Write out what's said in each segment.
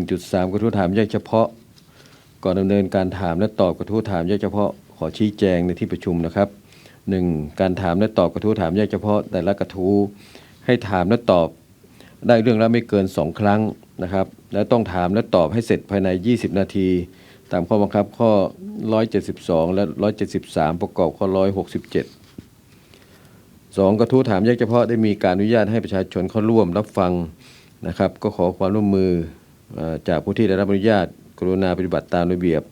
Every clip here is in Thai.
1.3 กระทู้ถามแยกเฉพาะ ก่อนดำเนินการถามและตอบกระทู้ถามแยกเฉพาะ ขอชี้แจงในที่ประชุมนะครับ 1. การถามและตอบกระทู้ถามแยกเฉพาะ แต่ละกระทู้ให้ถามและตอบ ได้เรื่องละไม่เกิน 2 ครั้งนะครับ และต้องถามและตอบให้เสร็จภายใน 20 นาที ตามข้อบังคับข้อ 172 และ 173 ประกอบข้อ 167สองกระทู้ถามแยกเฉพาะได้มีการอนุญาตให้ประชาชนเข้าร่วมรับฟังนะครับ ก็ขอความร่วมมือ จากผู้ที่ได้รับอนุญาต กรุณาปฏิบัติตามระเบียบ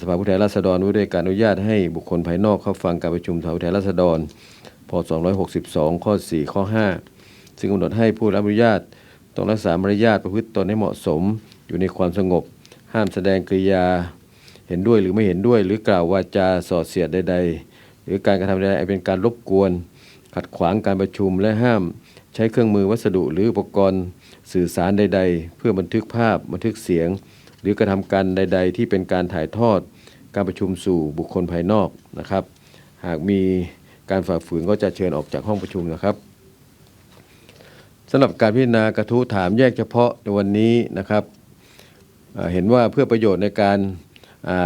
สภาผู้แทนราษฎรว่าด้วยการอนุญาตให้บุคคลภายนอกเข้าฟังการประชุมสภาผู้แทนราษฎรพ262 ข้อ 4 ข้อ 5 ซึ่งกำหนดให้ผู้รับอนุญาตต้องรักษามารยาทประพฤติตนให้เหมาะสมอยู่ในความสงบ ห้ามแสดงกริยาเห็นด้วยหรือไม่เห็นด้วย หรือกล่าววาจาส่อเสียดใด ๆ หรือการกระทำใดๆเป็นการรบกวน ขัดขวางการประชุมและห้าม ใช้เครื่องมือวัสดุหรืออุปกรณ์ สื่อสารใด ๆ เพื่อบันทึกภาพบันทึกเสียง หรือกระทำการใด ๆ ที่เป็นการถ่ายทอด การประชุมสู่บุคคลภายนอกนะครับ หากมีการฝ่าฝืนก็จะเชิญออกจากห้องประชุมนะครับสำหรับการพิจารณากระทู้ถามแยกเฉพาะในวันนี้นะครับเห็นว่าเพื่อประโยชน์ในการ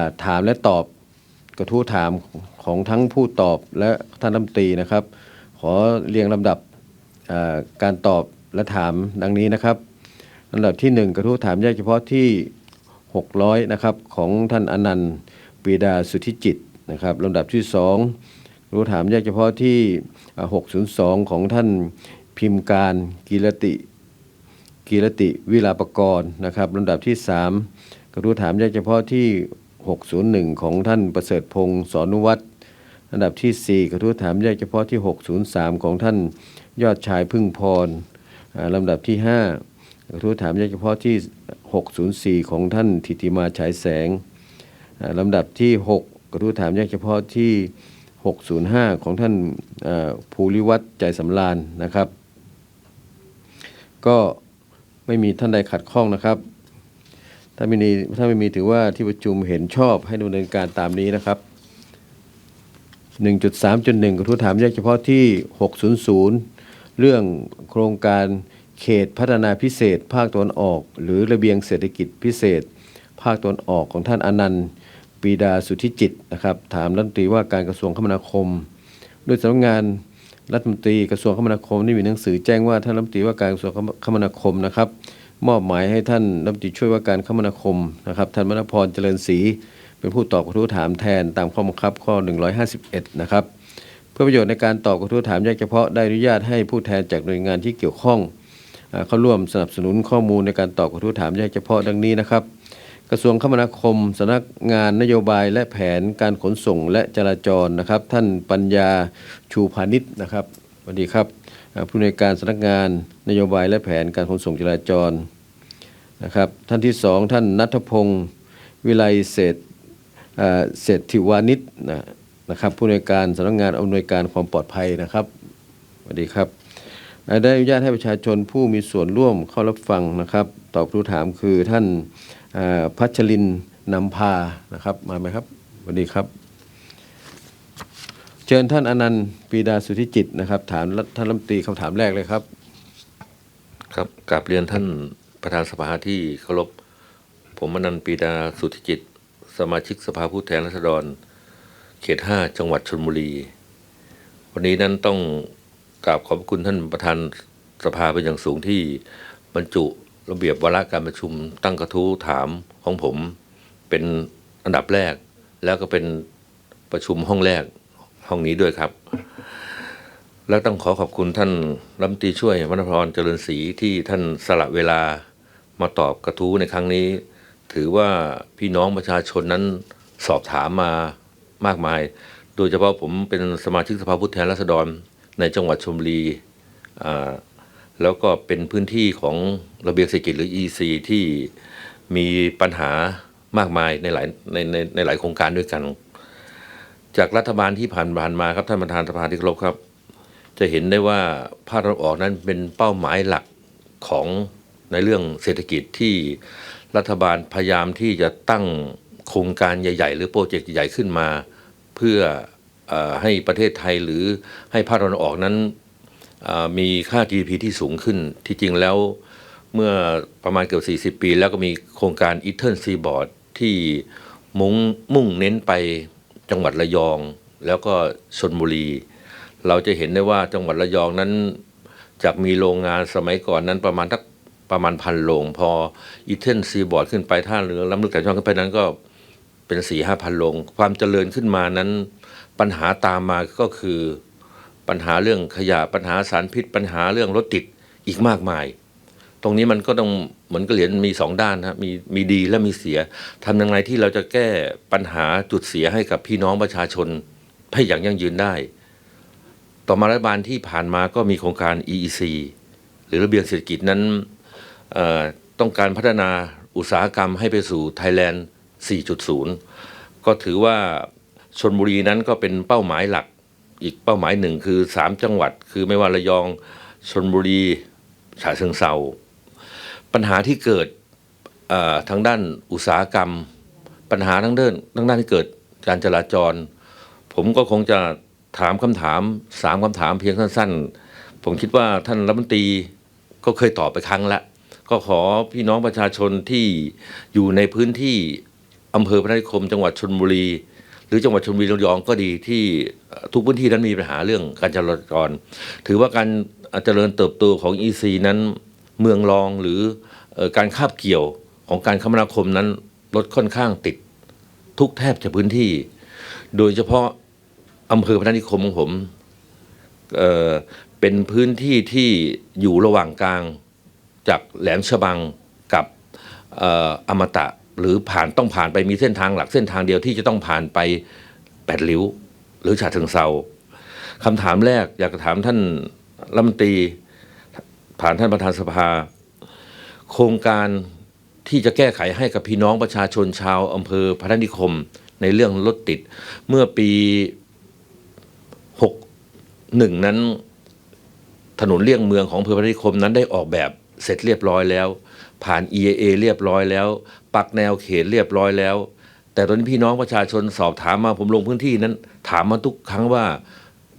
าถามและตอบกระทู้ถามของทั้งผู้ตอบและท่านรัฐมนตรีนะครับ ขอเรียงลำดับาการตอบ และถามดังนี้นะครับลำดับที่ 1 กระทู้ถามแยกเฉพาะที่ 600นะครับของท่านอนันต์ปีดาสุทธิจิตนะครับลำดับที่2กระทู้ถามแยกเฉพาะที่ 602 ของท่านพิมพ์การกีรติกีรติวิลาปกรณ์นะครับลำดับที่ 3 กระทู้ถามแยกเฉพาะที่ 601 ของท่านประเสริฐพงศ์สอนุวัฒน์อันดับที่ 4 กระทู้ถามแยกเฉพาะที่ 603 ของท่านยอดชายพึ่งพร ลำดับที่ 5 กระทู้ถามยกเฉพาะที่ 604 ของท่านทิติมาฉายแสงลำดับที่ 6 กระทู้ถามยกเฉพาะที่ 605 ของท่านภูริวัฒน์ใจสำราญนะครับ ก็ไม่มีท่านใดขัดข้องนะครับ ถ้าไม่มีถ้าไม่มีถือว่าที่ประชุมเห็นชอบให้ดำเนินการตามนี้นะครับ 1.3.1 กระทู้ถามแยกเฉพาะที่ 600 เรื่องโครงการเขตพัฒนาพิเศษ ภาคตะวันออก หรือระเบียงเศรษฐกิจพิเศษ ภาคตะวันออกของท่านอนันต์ปีดาสุทธิจิตนะครับถามรัฐมนตรีว่าการกระทรวงคมนาคม โดยสำนักงานรัฐมนตรีกระทรวงคมนาคมได้มีหนังสือแจ้งว่าท่านรัฐมนตรีว่าการกระทรวงคมนาคมนะครับมอบหมายให้ท่านรัฐมนตรีช่วยว่าการคมนาคมนะครับท่านมณพรเจริญศรีเป็นผู้ตอบกระทู้ถามแทนตามข้อบังคับข้อ 151 นะครับ พื่อประโยชน์ในการตอบกระทู้ถามแยกเฉพาะได้อนุญาตให้ผู้แทนจากหน่วยงานที่เกี่ยวข้องเข้าร่วมสนับสนุนข้อมูลในการตอบกระทู้ถามแยกเฉพาะดังนี้นะครับ กระทรวงคมนาคมสำนักงานนโยบายและแผนการขนส่งและจราจรนะครับ ท่านปัญญาชูพานิชนะครับสวัสดีครับผู้ในการสำนักงานนโยบายและแผนการขนส่งจราจรนะครับท่านที่สองท่านนัทพงศ์วิไลเศษเศรษฐิวานิชนะ นะครับผู้ในวยการสำนักงานอำนวยการความปลอดภัยนะครับสวัสดีครับได้อนุญาตให้ประชาชนผู้มีส่วนร่วมเข้ารับฟังนะครับตอบคำถามคือท่านพัชรินนำพานะครับมาไหมครับสวัสดีครับ เชิญท่านอนันต์ปีดาสุธิจิตนะครับ ถามท่านรัฐมนตรีคำถามแรกเลยครับ ครับกราบเรียนท่านประธานสภาที่เคารพผมอนันต์ปีดาสุธิจิต สมาชิกสภาผู้แทนราษฎร เขตห้าจังหวัดชลบุรี วันนี้นั้นต้องกราบขอบคุณท่านประธานสภาเป็นอย่างสูงที่บรรจุระเบียบวาระการประชุมตั้งกระทู้ถามของผมเป็นอันดับแรก แล้วก็เป็นประชุมห้องแรกห้องนี้ด้วยครับ แล้วต้องขอขอบคุณท่านรัฐมนตรีช่วยวรรณพรเจริญศรีที่ท่านสละเวลามาตอบกระทู้ในครั้งนี้ ถือว่าพี่น้องประชาชนนั้นสอบถามมา มากมาย โดยเฉพาะผมเป็นสมาชิกสภาผู้แทนราษฎรในจังหวัดชลบุรีแล้วก็เป็นพื้นที่ของระเบียงเศรษฐกิจหรือ EC ที่มีปัญหามากมายในหลายในในในหลายโครงการด้วยกัน จากรัฐบาลที่ผ่านผ่านมาครับท่านประธานสภาที่เคารพครับ จะเห็นได้ว่าภาคตะวันออกนั้นเป็นเป้าหมายหลักของในเรื่องเศรษฐกิจที่รัฐบาลพยายามที่จะตั้ง โครงการใหญ่ ๆ หรือโปรเจกต์ใหญ่ขึ้นมา เพื่ออให้ประเทศไทยหรือให้ภาคตะวันออกนั้นมีค่า GDP ที่สูงขึ้นที่จริงแล้วเมื่อประมาณเกือบ 40 ปี แล้วก็มีโครงการอีเทิร์นซีบอร์ดที่มุ่งมุ่งเน้นไปจังหวัดระยอง แล้วก็ชนบุรี เราจะเห็นได้ว่าจังหวัดระยองนั้นจากมีโรงงานสมัยก่อนนั้นประมาณทักประมาณพันโรง พออีเทนซีบอร์ดขึ้นไปท่าเรือล้ำลึกแต่ช่องขึ้นไปนั้นก็ เป็นสี่ห้าพันโรงความเจริญขึ้นมานั้น ปัญหาตามมาก็คือปัญหาเรื่องขยะปัญหาสารพิษ ปัญหาเรื่องรถติดอีกมากมาย ตรงนี้มันก็ต้องเหมือนกับเหรียญมีสองด้านนะครับมีมีดีและมีเสียทำยังไงที่เราจะแก้ปัญหาจุดเสียให้กับพี่น้องประชาชนให้อย่างยั่งยืนได้ ต่อมารัฐบาลที่ผ่านมาก็มีโครงการ EEC หรือระเบียงเศรษฐกิจนั้นต้องการพัฒนาอุตสาหกรรมให้ไปสู่ Thailand 4.0 ก็ถือว่าชนบุรีนั้นก็เป็นเป้าหมายหลักอีกเป้าหมายหนึ่งคือ 3 จังหวัด คือไม่ว่าระยองชนบุรีฉะเชิงเซาปัญหาที่เกิดทางด้านอุตสาหกรรม ปัญหาทั้งเดินทั้งด้านที่เกิดการจราจร ผมก็คงจะถามคำถามสามคำถามเพียงสั้นๆ ผมคิดว่าท่านรัฐมนตรีก็เคยตอบไปครั้งละ ก็ขอพี่น้องประชาชนที่อยู่ในพื้นที่ อำเภอพระนครจังหวัดชนบุรี หรือจังหวัดชลบุรีระยองก็ดีที่ทุกพื้นที่นั้นมีปัญหาเรื่องการจราจร ถือว่าการเจริญเติบโตของ EC นั้นเมืองรองหรือการคาบเกี่ยวของการคมนาคมนั้นรถค่อนข้างติดทุกแทบจะพื้นที่ โดยเฉพาะอำเภอพระนิคมของผมเเป็นพื้นที่ที่อยู่ระหว่างกลางจากแหลมฉบังกับอออมตะ หรือผ่านต้องผ่านไปมีเส้นทางหลักเส้นทางเดียวที่จะต้องผ่านไปแปดริ้ว หรือฉะเชิงเซาคำถามแรกอยากจะถามท่านรัฐมนตรี ผ่านท่านประธานสภา โครงการที่จะแก้ไขให้กับพี่น้องประชาชนชาวอำเภอพระนิคม ในเรื่องรถติด เมื่อปี61นั้นถนนเลี่ยงเมืองของอำเภอพระนิคมนั้นได้ออกแบบเสร็จเรียบร้อยแล้ว ผ่าน EAA เรียบร้อยแล้ว ปักแนวเขตเรียบร้อยแล้ว แต่ตอนนี้พี่น้องประชาชนสอบถามมาผมลงพื้นที่นั้น ถามมาทุกครั้งว่า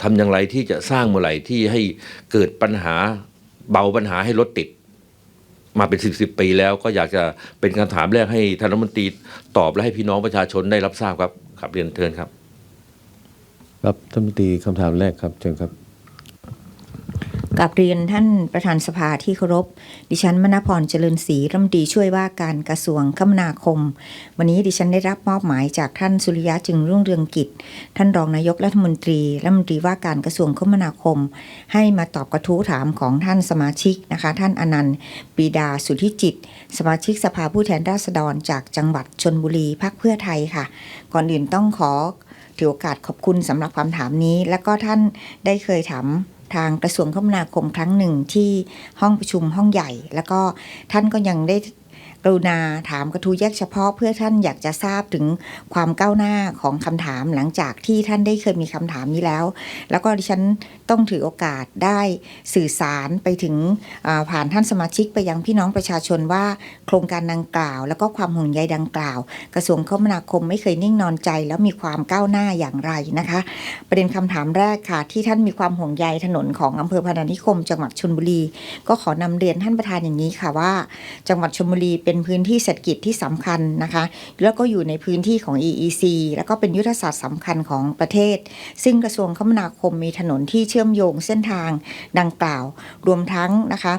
ทำอย่างไรที่จะสร้างเมื่อไหร่ที่ให้เกิดปัญหาเบาปัญหาให้รถติด มาเป็นสิบสิบปีแล้วก็อยากจะเป็นคำถามแรกให้ท่านรัฐมนตรีตอบและให้พี่น้องประชาชนได้รับทราบครับครับเรียนเทินครับ ครับท่านรัฐมนตรีคำถามแรกครับเชิญครับ กับเรียนท่านประธานสภาที่เคารพ ดิฉันมณพรเจริญศรีรัฐมนตรีช่วยว่าการกระทรวงคมนาคม วันนี้ดิฉันได้รับมอบหมายจากท่านสุริยะจึงรุ่งเรืองกิจ ท่านรองนายกรัฐมนตรีรัฐมนตรีว่าการกระทรวงคมนาคม ให้มาตอบกระทู้ถามของท่านสมาชิกนะคะ ท่านอนันต์ปีดาสุทธิจิต สมาชิกสภาผู้แทนราษฎรจากจังหวัดชนบุรีพักเพื่อไทยค่ะ ก่อนอื่นต้องขอถือโอกาสขอบคุณสำหรับคำถามนี้ แล้วก็ท่านได้เคยถาม ทางกระทรวงคมนาคมครั้งหนึ่งที่ห้องประชุมห้องใหญ่ แล้วก็ท่านก็ยังได้ กรุณาถามกระทู้แยกเฉพาะเพื่อท่านอยากจะทราบถึงความก้าวหน้าของคำถามหลังจากที่ท่านได้เคยมีคำถามนี้แล้ว แล้วก็ดิฉันต้องถือโอกาสได้สื่อสารไปถึงผ่านท่านสมาชิกไปยังพี่น้องประชาชนว่า โครงการดังกล่าว แล้วก็ความห่วงใยดังกล่าว กระทรวงคมนาคมไม่เคยนิ่งนอนใจ แล้วมีความก้าวหน้าอย่างไรนะคะ ประเด็นคำถามแรกค่ะ ที่ท่านมีความห่วงใยถนนของอำเภอพนานิคม จังหวัดชลบุรี ก็ขอนำเรียนท่านประธานอย่างนี้ค่ะว่า จังหวัดชลบุรีเป็นนพื้นที่เศรษฐกิจที่สำคัญนะคะ แล้วก็อยู่ในพื้นที่ของ EEC แล้วก็เป็นยุทธศาสตร์สำคัญของประเทศ ซึ่งกระทรวงคมนาคมมีถนนที่เชื่อมโยงเส้นทางดังกล่าว รวมทั้งนะคะ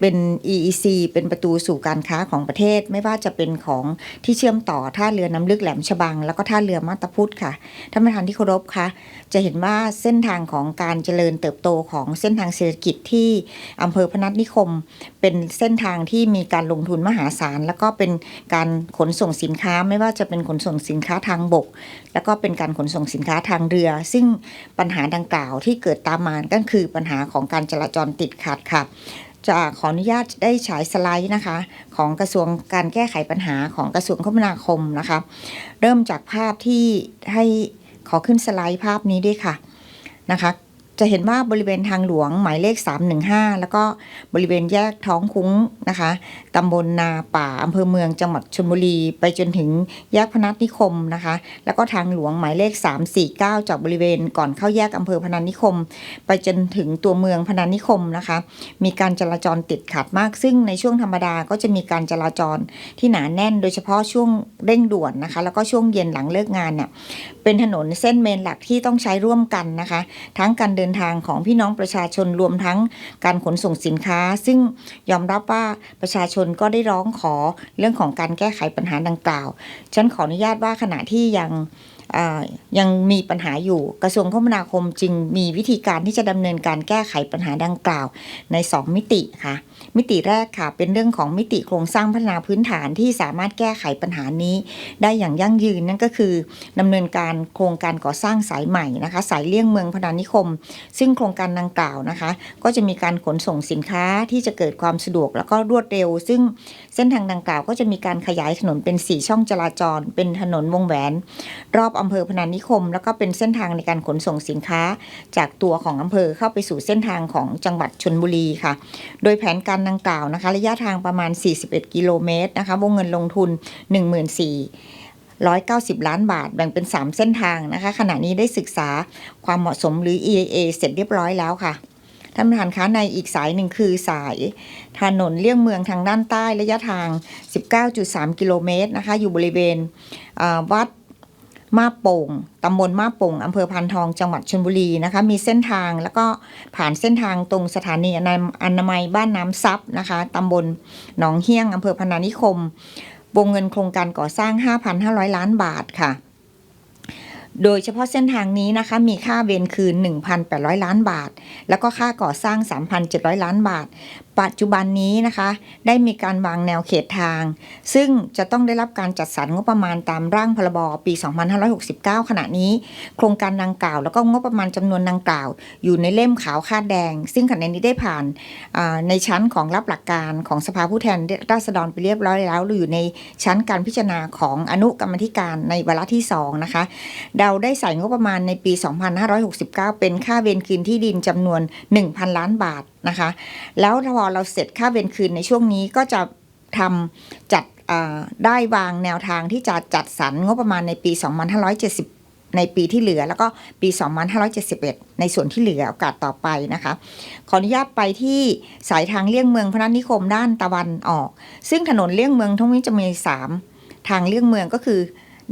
เป็น EEC เป็นประตูสู่การค้าของประเทศ ไม่ว่าจะเป็นของที่เชื่อมต่อท่าเรือน้ำลึกแหลมฉบัง แล้วก็ท่าเรือมาตาพุธค่ะท่านประธานที่เคารพคะจะเห็นว่าเส้นทางของการเจริญเติบโตของเส้นทางเศรษฐกิจที่อำเภอพนัสนิคม เป็นเส้นทางที่มีการลงทุนมหาศาลแล้วก็เป็นการขนส่งสินค้าไม่ว่าจะเป็นขนส่งสินค้าทางบก แล้วก็เป็นการขนส่งสินค้าทางเรือ ซึ่งปัญหาดังกล่าวที่เกิดตามมาก็คือปัญหาของการจราจรติดขัดค่ะจะขออนุญาตได้ฉายสไลด์นะคะ ของกระทรวงการแก้ไขปัญหาของกระทรวงคมนาคมนะคะ เริ่มจากภาพที่ให้ขอขึ้นสไลด์ภาพนี้ด้วยค่ะนะคะ จะเห็นว่าบริเวณทางหลวงหมายเลข 315 แล้วก็บริเวณแยกท้องคุ้งนะคะตำบลนาป่าอำเภอเมืองจังหวัดชลบุรี ไปจนถึงแยกพนัสนิคมนะคะ แล้วก็ทางหลวงหมายเลข 349 จากบริเวณก่อนเข้าแยกอำเภอพนัสนิคม ไปจนถึงตัวเมืองพนัสนิคมนะคะ มีการจราจรติดขัดมาก ซึ่งในช่วงธรรมดาก็จะมีการจราจรที่หนาแน่น โดยเฉพาะช่วงเร่งด่วนนะคะ แล้วก็ช่วงเย็นหลังเลิกงานเนี่ยเป็นถนนเส้นเมนหลักที่ต้องใช้ร่วมกันนะคะ ทั้งการเดินทางของพี่น้องประชาชนรวมทั้งการขนส่งสินค้า ซึ่งยอมรับว่าประชาชนก็ได้ร้องขอเรื่องของการแก้ไขปัญหาดังกล่าว ฉันขออนุญาตว่าขณะที่ยัง ยังมีปัญหาอยู่กระทรวงคมนาคมจึงมีวิธีการที่จะดำเนินการแก้ไขปัญหาดังกล่าวใน 2 มิติค่ะ มิติแรกค่ะ เป็นเรื่องของมิติโครงสร้างพัฒนาพื้นฐานที่สามารถแก้ไขปัญหานี้ ได้อย่างยั่งยืนนั่นก็คือดำเนินการโครงการก่อสร้างสายใหม่นะคะ สายเลี่ยงเมืองพนานิคม ซึ่งโครงการดังกล่าวนะคะ ก็จะมีการขนส่งสินค้าที่จะเกิดความสะดวกแล้วก็รวดเร็ว ซึ่ง เส้นทางดังกล่าวก็จะมีการขยายถนนเป็น 4 ช่องจราจร เป็นถนนวงแหวน รอบอำเภอพนานิคม แล้วก็เป็นเส้นทางในการขนส่งสินค้า จากตัวของอำเภอเข้าไปสู่เส้นทางของจังหวัดชนบุรีค่ะ โดยแผนการดังกล่าวนะคะ ระยะทางประมาณ 41 กิโลเมตรนะคะ วงเงินลงทุน 1 4 0 0 190 ล้านบาทแบ่งเป็น 3 เส้นทางนะคะ ขณะนี้ได้ศึกษาความเหมาะสมหรือ EIA เสร็จเรียบร้อยแล้วค่ะ ท่านประธานคะในอีกสายหนึ่งคือสายถนนเลี่ยงเมืองทางด้านใต้ระยะทาง 19.3 กิโลเมตรนะคะ อยู่บริเวณวัดมาโป่งตำบลมาโป่งอำเภอพันทอง จังหวัดชลบุรีนะคะ มีเส้นทางแล้วก็ผ่านเส้นทางตรงสถานีอนาอนามัยบ้านน้ำซับนะคะตำบลหนองเฮี้ยงอำเภอพนานิคม วงเงินโครงการก่อสร้าง 5,500 ล้านบาทค่ะ โดยเฉพาะเส้นทางนี้นะคะมีค่าเวรคืน 1,800 ล้านบาท แล้วก็ค่าก่อสร้าง 3,700 ล้านบาท ปัจจุบันนี้นะคะ ได้มีการวางแนวเขตทาง ซึ่งจะต้องได้รับการจัดสรรงบประมาณตามร่างพรบปี 2569 ขณะนี้ โครงการดังกล่าว แล้วก็งบประมาณจำนวนดังกล่าว อยู่ในเล่มขาวคาดแดง ซึ่งขณะนี้ได้ผ่านในชั้นของรับหลักการของสภาผู้แทนราษฎรไปเรียบร้อยแล้วหรืออยู่ในชั้นการพิจารณาของอนุกรรมธิการในวาระที่สองนะคะเราได้ใส่งบประมาณในปี 2569 เป็นค่าเวรคืนที่ดินจำนวน 1,000 ล้านบาท นะคะ แล้วพอเราเสร็จค่าเวรคืนในช่วงนี้ก็จะทำจัดได้วางแนวทางที่จะจัดสรรงบประมาณในปี 2570 ในปีที่เหลือ แล้วก็ปี 2571 ในส่วนที่เหลือโอกาสต่อไปนะคะ ขออนุญาตไปที่สายทางเลี่ยงเมืองพระนัสนิคมด้านตะวันออก ซึ่งถนนเลี่ยงเมืองทั้งนี้จะมี 3 ทางเลี่ยงเมืองก็คือ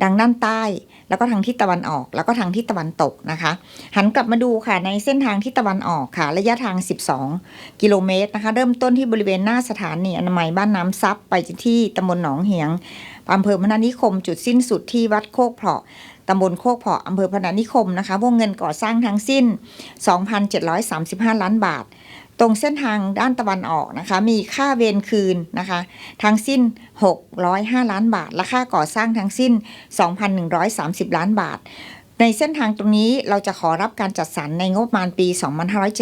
ดังด้านใต้ แล้วก็ทางทิศตะวันออก แล้วก็ทางทิศตะวันตกนะคะ หันกลับมาดูค่ะในเส้นทางทิศตะวันออกค่ะ ระยะทาง 12 กิโลเมตรนะคะ เริ่มต้นที่บริเวณหน้าสถานีอนามัยบ้านน้ำซับไปที่ตำบลหนองเหียงอำเภอพนานิคม จุดสิ้นสุดที่วัดโคกเพาะตำบลโคกเพาะอำเภอพนานิคมนะคะ วงเงินก่อสร้างทั้งสิ้น 2,735 ล้านบาท ตรงเส้นทางด้านตะวันออกนะคะ มีค่าเวรคืนนะคะ ทั้งสิ้น 605 ล้านบาท และค่าก่อสร้างทั้งสิ้น 2,130 ล้านบาท ในเส้นทางตรงนี้เราจะขอรับการจัดสรรในงบประมาณปี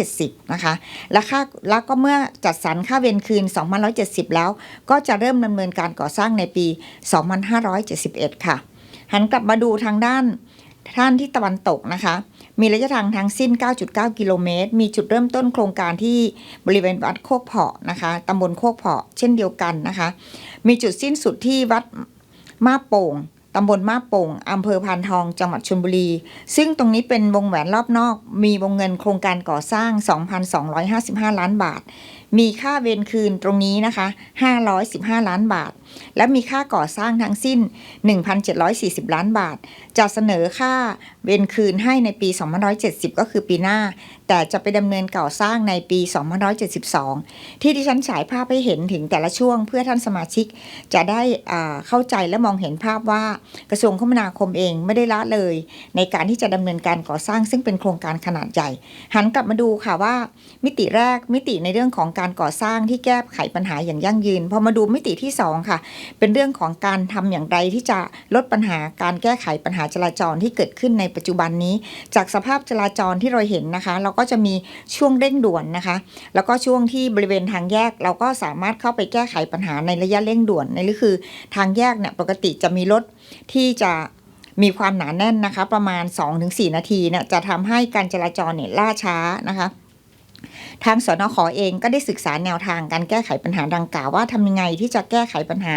2570 นะคะ และค่าแล้วก็เมื่อจัดสรรค่าเวรคืน 2570 แล้ว ก็จะเริ่มดำเนินการก่อสร้างในปี 2571 ค่ะ หันกลับมาดูทางด้านท่านที่ตะวันตกนะคะ มีระยะทางทั้งสิ้น 9.9 กิโลเมตร มีจุดเริ่มต้นโครงการที่บริเวณวัดโคกเพาะนะคะตำบลโคกเพาะเช่นเดียวกันนะคะ มีจุดสิ้นสุดที่วัดมาโป่งตำบลมาโป่งอำเภอพานทอง จังหวัดชลบุรี ซึ่งตรงนี้เป็นวงแหวนรอบนอก มีวงเงินโครงการก่อสร้าง 2,255 ล้านบาท มีค่าเวรคืนตรงนี้นะคะ 515 ล้านบาท และมีค่าก่อสร้างทั้งสิ้น 1,740 ล้านบาท จะเสนอค่าเวรคืนให้ในปี 2570 ก็คือปีหน้า แต่จะไปดำเนินก่อสร้างในปี 2572 ที่ดิฉันฉายภาพให้เห็นถึงแต่ละช่วงเพื่อท่านสมาชิก จะได้เข้าใจและมองเห็นภาพว่ากระทรวงคมนาคมเองไม่ได้ละเลย ในการที่จะดำเนินการก่อสร้างซึ่งเป็นโครงการขนาดใหญ่ หันกลับมาดูค่ะว่า มิติแรกมิติในเรื่องของการก่อสร้างที่แก้ไขปัญหาอย่างยั่งยืนพอมาดูมิติที่สองค่ะเป็นเรื่องของการทำอย่างไรที่จะลดปัญหาการแก้ไขปัญหาจราจรที่เกิดขึ้นในปัจจุบันนี้ จากสภาพจราจรที่เราเห็นนะคะ เราก็จะมีช่วงเร่งด่วนนะคะ แล้วก็ช่วงที่บริเวณทางแยก เราก็สามารถเข้าไปแก้ไขปัญหาในระยะเร่งด่วนในก็คือทางแยกเนี่ยปกติจะมีรถที่จะมีความหนาแน่นนะคะ ประมาณ 2-4 นาทีเนี่ยจะทำให้การจราจรเนี่ยล่าช้านะคะ ทางสนขอเองก็ได้ศึกษาแนวทางการแก้ไขปัญหาดังกล่าวว่าทำยังไงที่จะแก้ไขปัญหา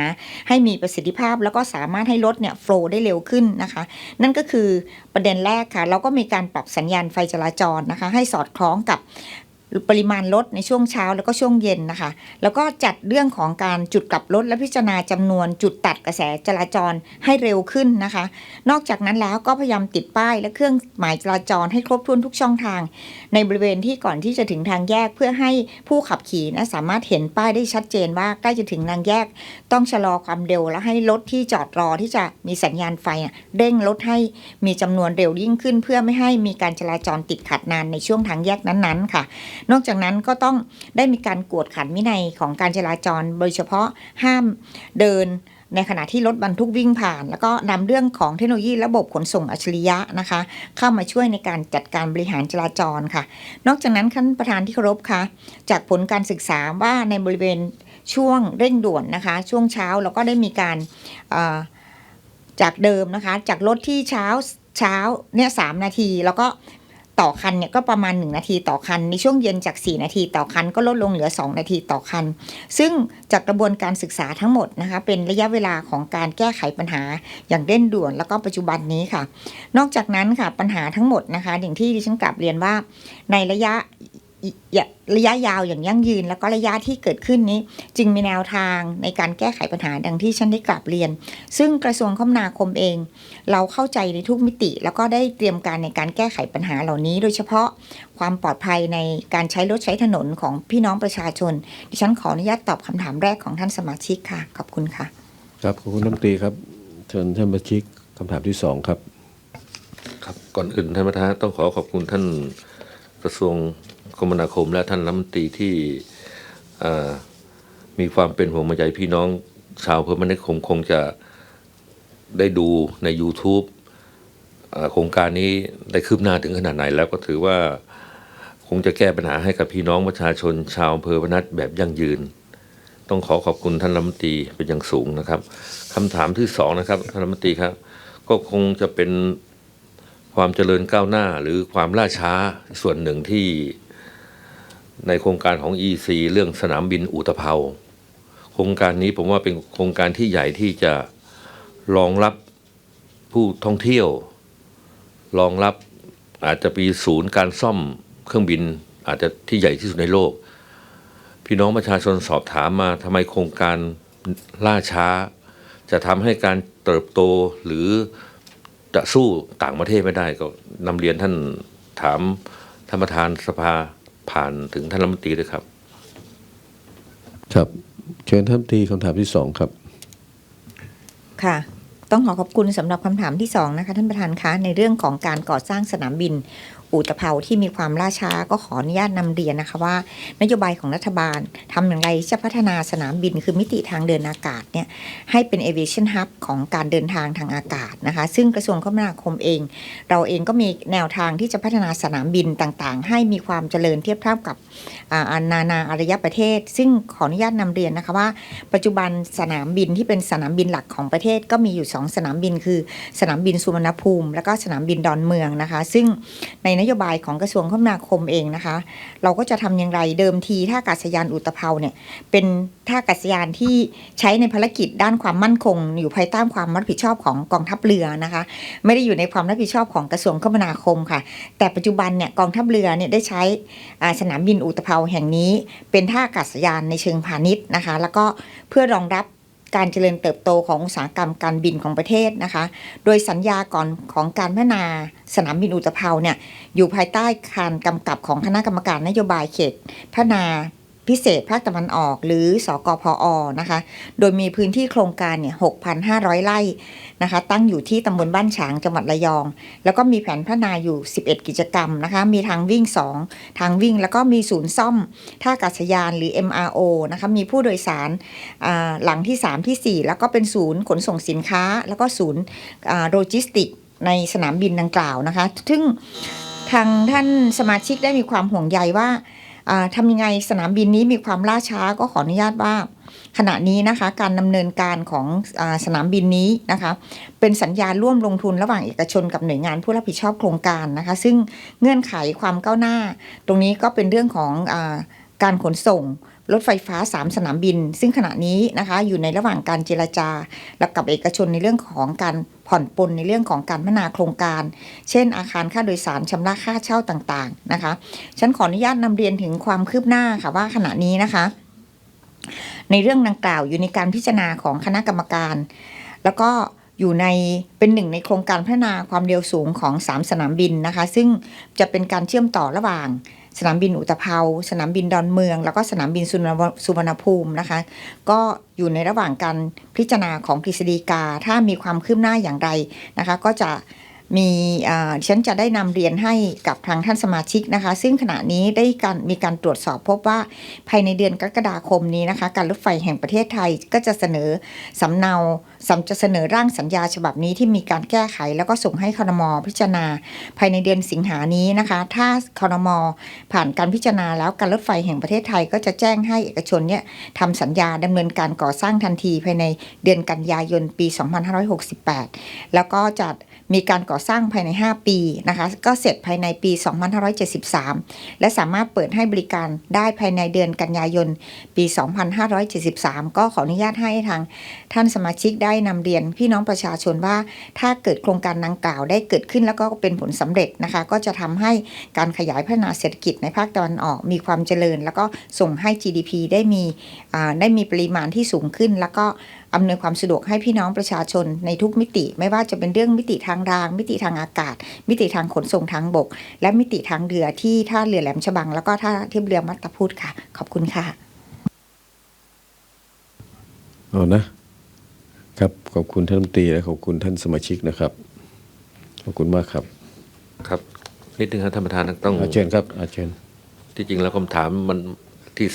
ให้มีประสิทธิภาพ แล้วก็สามารถให้รถเนี่ยโฟล์ได้เร็วขึ้นนะคะ นั่นก็คือประเด็นแรกค่ะ เราก็มีการปรับสัญญาณไฟจราจรนะคะ ให้สอดคล้องกับ ปริมาณรถในช่วงเช้าแล้วก็ช่วงเย็นนะคะ แล้วก็จัดเรื่องของการจุดกลับรถและพิจารณาจำนวนจุดตัดกระแสจราจรให้เร็วขึ้นนะคะ นอกจากนั้นแล้วก็พยายามติดป้ายและเครื่องหมายจราจรให้ครบถ้วนทุกช่องทาง ในบริเวณที่ก่อนที่จะถึงทางแยกเพื่อให้ผู้ขับขี่นะสามารถเห็นป้ายได้ชัดเจนว่าใกล้จะถึงทางแยก ต้องชะลอความเร็วและให้รถที่จอดรอที่จะมีสัญญาณไฟเร่งรถให้มีจำนวนเร็วยิ่งขึ้น เพื่อไม่ให้มีการจราจรติดขัดนานในช่วงทางแยกนั้นๆ ค่ะนอกจากนั้นก็ต้องได้มีการกวดขันวินัยของการจราจร โดยเฉพาะห้ามเดินในขณะที่รถบรรทุกวิ่งผ่าน แล้วก็นำเรื่องของเทคโนโลยีระบบขนส่งอัจฉริยะนะคะ เข้ามาช่วยในการจัดการบริหารจราจรค่ะ นอกจากนั้นท่านประธานที่เคารพคะจากผลการศึกษาว่าในบริเวณช่วงเร่งด่วนนะคะ ช่วงเช้าเราก็ได้มีการจากเดิมนะคะ จากรถที่เช้าเช้าเนี่ยสามนาที แล้วก็ ต่อคันเนี่ยก็ประมาณ 1 นาทีต่อคัน ในช่วงเย็นจาก 4 นาทีต่อคัน ก็ลดลงเหลือ 2 นาทีต่อคัน ซึ่งจากกระบวนการศึกษาทั้งหมดนะคะเป็นระยะเวลาของการแก้ไขปัญหาอย่างเร่งด่วน แล้วก็ปัจจุบันนี้ค่ะ นอกจากนั้นค่ะปัญหาทั้งหมดนะคะ อย่างที่ดิฉันกลับเรียนว่าในระยะ ระยะยาวอย่างยั่งยืน แล้วก็ระยะที่เกิดขึ้นนี้ จึงมีแนวทางในการแก้ไขปัญหาดังที่ฉันได้กลับเรียน ซึ่งกระทรวงคมนาคมเอง เราเข้าใจในทุกมิติ แล้วก็ได้เตรียมการในการแก้ไขปัญหาเหล่านี้ โดยเฉพาะความปลอดภัยในการใช้รถใช้ถนนของพี่น้องประชาชน ดิฉันขออนุญาตตอบคำถามแรกของท่านสมาชิกค่ะขอบคุณค่ะ ครับขอบคุณน้ำตรีครับเชิญท่านประชิกคำถามที่สองครับ ครับก่อนอื่นท่านประธานต้องขอขอบคุณท่านกระทรวง คมนาคม และท่านรัฐมนตรีที่มีความเป็นห่วงใยพี่น้องชาวเพื่อมนิคมคงจะได้ดูใน YouTube โครงการนี้ได้คืบหน้าถึงขนาดไหนแล้วก็ถือว่าคงจะแก้ปัญหาให้กับพี่น้องประชาชนชาวอำเภอพนัสแบบยั่งยืน ต้องขอขอบคุณท่านรัฐมนตรีเป็นอย่างสูงนะครับคำถามที่สองนะครับท่านรัฐมนตรีครับ ก็คงจะเป็นความเจริญก้าวหน้าหรือความล่าช้าส่วนหนึ่งที่ ในโครงการของ EC เรื่องสนามบินอุตภเปาโครงการนี้ผมว่าเป็นโครงการที่ใหญ่ที่จะรองรับผู้ท่องเที่ยว รองรับอาจจะมีศูนย์การซ่อมเครื่องบิน อาจจะที่ใหญ่ที่สุดในโลก พี่น้องประชาชนสอบถามมาทำไมโครงการล่าช้า จะทำให้การเติบโตหรือจะสู้ต่างประเทศไม่ได้ก็นำเรียนท่านถามท่านประธานสภา ผ่านถึงท่านรัฐมนตรีด้วยครับ ครับเชิญท่านรัฐมนตรีคำถามที่สองครับ ค่ะ ต้องขอขอบคุณสำหรับคำถามที่สองนะคะ ท่านประธานคะในเรื่องของการก่อสร้างสนามบิน อุตภเปาที่มีความล่าช้าก็ขออนุญาตนำเรียนนะคะว่า นโยบายของรัฐบาลทำอย่างไรจะพัฒนาสนามบินคือมิติทางเดินอากาศเนี่ยให้เป็น aviation hub ของการเดินทางทางอากาศนะคะ ซึ่งกระทรวงคมนาคมเอง เราเองก็มีแนวทางที่จะพัฒนาสนามบินต่างๆ ให้มีความเจริญเทียบเท่ากับอานานาอารยประเทศ ซึ่งขออนุญาตนำเรียนนะคะว่า ปัจจุบันสนามบินที่เป็นสนามบินหลักของประเทศก็มีอยู่ 2 สนามบินคือ สนามบินสุวรรณภูมิ แล้วก็สนามบินดอนเมืองนะคะ ซึ่งในนโยบายของกระทรวงคมนาคมเองนะคะ เราก็จะทำอย่างไรเดิมทีท่าอากาศยานอุตภเปาเนี่ยเป็นท่าอากาศยานที่ใช้ในภารกิจด้านความมั่นคง อยู่ภายใต้ความรับผิดชอบของกองทัพเรือนะคะ ไม่ได้อยู่ในความรับผิดชอบของกระทรวงคมนาคมค่ะ แต่ปัจจุบันเนี่ยกองทัพเรือเนี่ยได้ใช้สนามบินอุตภเปาแห่งนี้ เป็นท่าอากาศยานในเชิงพาณิชย์นะคะ แล้วก็เพื่อรองรับ การเจริญเติบโตของอุตสาหกรรมการบินของประเทศนะคะ โดยสัญญาก่อนของการพัฒนาสนามบินอุตภเปาเนี่ยอยู่ภายใต้การกำกับของคณะกรรมการนโยบายเขตพัฒนา พิเศษภาคตะวันออกหรือสกพอนะคะ โดยมีพื้นที่โครงการเนี่ย 6,500 ไร่นะคะ ตั้งอยู่ที่ตำบลบ้านฉางจังหวัดระยอง แล้วก็มีแผนพัฒนาอยู่ 11 กิจกรรมนะคะ มีทางวิ่ง 2 ทางวิ่งแล้วก็มีศูนย์ซ่อมท่าอากาศยานหรือ MRO นะคะ มีผู้โดยสารหลังที่ 3 ทีสี่4 แล้วก็เป็นศูนย์ขนส่งสินค้า แล้วก็ศูนย์โลจิสติกในสนามบินดังกล่าวนะคะ ซึ่งทางท่านสมาชิกได้มีความห่วงใยว่า ทำยังไงสนามบินนี้มีความล่าช้าก็ขออนุญาตว่า ขณะนี้นะคะการดำเนินการของอสนามบินนี้นะคะเป็นสัญญาร่วมลงทุนระหว่างเอกชนกับหน่วยงานผู้รับผิดชอบโครงการนะคะ ซึ่งเงื่อนไขความก้าวหน้า ตรงนี้ก็เป็นเรื่องของอการขนส่ง รถไฟฟ้า 3 สนามบิน ซึ่งขณะนี้นะคะอยู่ในระหว่างการเจรจาและกับเอกชนในเรื่องของการผ่อนปลนในเรื่องของการพัฒนาโครงการ เช่น อาคารค่าโดยสารชำระค่าเช่าต่างๆนะคะฉันขออนุญาตนำเรียนถึงความคืบหน้าค่ะว่าขณะนี้นะคะ ในเรื่องดังกล่าวอยู่ในการพิจารณาของคณะกรรมการ แล้วก็อยู่ในเป็นหนึ่งในโครงการพัฒนาความเร็วสูงของ 3 สนามบินนะคะ ซึ่งจะเป็นการเชื่อมต่อระหว่าง สนามบินอุตภเปาสนามบินดอนเมือง แล้วก็สนามบินสุวรรณสุวรรณภูมินะคะ ก็อยู่ในระหว่างการพิจารณาของกฤษฎีกา ถ้ามีความคืบหน้าอย่างไรนะคะ ก็จะ มีฉันจะได้นำเรียนให้กับทางท่านสมาชิกนะคะ ซึ่งขณะนี้ได้การมีการตรวจสอบพบว่าภายในเดือนกรกฎาคมนี้นะคะ การรถไฟแห่งประเทศไทยก็จะเสนอสำเนาสำจะเสนอร่างสัญญาฉบับนี้ที่มีการแก้ไข แล้วก็ส่งให้คณมพิจารณา ภายในเดือนสิงหานี้นะคะ ถ้าคณมผ่านการพิจารณาแล้วการรถไฟแห่งประเทศไทยก็จะแจ้งให้เอกชนเนี่ยทำสัญญาดำเนินการก่อสร้างทันทีภายในเดือนกันยายนปี 2568 แล้วก็จะมีการก่อสร้างภายใน 5 ปีนะคะก็เสร็จภายในปี 2573 และสามารถเปิดให้บริการได้ภายในเดือนกันยายนปี 2573 ก็ขออนุญาตให้ทางท่านสมาชิกได้นำเรียนพี่น้องประชาชนว่าถ้าเกิดโครงการดังกล่าวได้เกิดขึ้นแล้วก็เป็นผลสำเร็จนะคะก็จะทำให้การขยายพัฒนาเศรษฐกิจในภาคตะวันออกมีความเจริญ แล้วก็ส่งให้ GDP ได้มีได้มีปริมาณที่สูงขึ้นแล้วก็ อำนวยความสะดวกให้พี่น้องประชาชนในทุกมิติ ไม่ว่าจะเป็นเรื่องมิติทางราง มิติทางอากาศ มิติทางขนส่งทางบก และมิติทางเรือที่ท่าเรือแหลมฉบัง แล้วก็ท่าเทียบเรือมัตตพุทธค่ะ ขอบคุณค่ะเอานะครับขอบคุณท่านรัฐมนตรีและขอบคุณท่านสมาชิกนะครับ ขอบคุณมากครับครับนิดนึงครับท่านประธานต้องอาเชิญครับอาเชิญที่จริงแล้วคำถามมันที่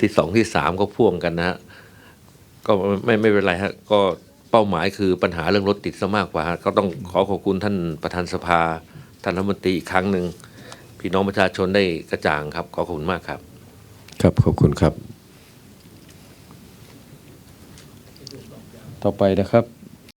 ที่สองที่สามก็พ่วงกันนะฮะ ก็ไม่ไม่เป็นไรฮะก็เป้าหมายคือปัญหาเรื่องรถติดซะมากกว่าฮะก็ต้องขอขอบคุณท่านประธานสภา ท่านรัฐมนตรีอีกครั้งหนึ่งพี่น้องประชาชนได้กระจ่างครับ ขอขอบคุณมากครับ ครับขอบคุณครับ ต่อไปนะครับ